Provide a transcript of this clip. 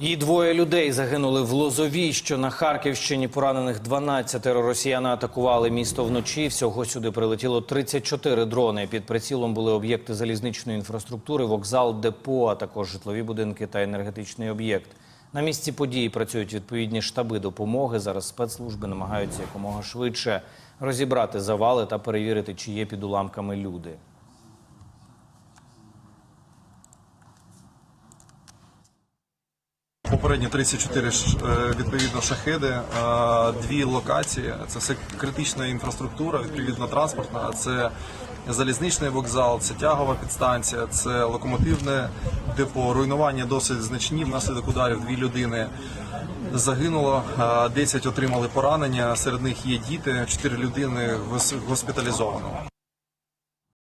І двоє людей загинули в Лозовій, що на Харківщині поранених 12 росіяни атакували місто вночі. Всього сюди прилетіло 34 дрони. Під прицілом були об'єкти залізничної інфраструктури, вокзал, депо, а також житлові будинки та енергетичний об'єкт. На місці події працюють відповідні штаби допомоги. Зараз спецслужби намагаються якомога швидше розібрати завали та перевірити, чи є під уламками люди. Попередні 34 ш- е, відповідно шахеди, е, дві локації. Це все критична інфраструктура, відповідно транспортна. Це залізничний вокзал, це тягова підстанція, це локомотивне депо. Руйнування досить значні. Внаслідок ударів дві людини загинуло, е, 10 отримали поранення. Серед них є діти, 4 людини гос- госпіталізовано.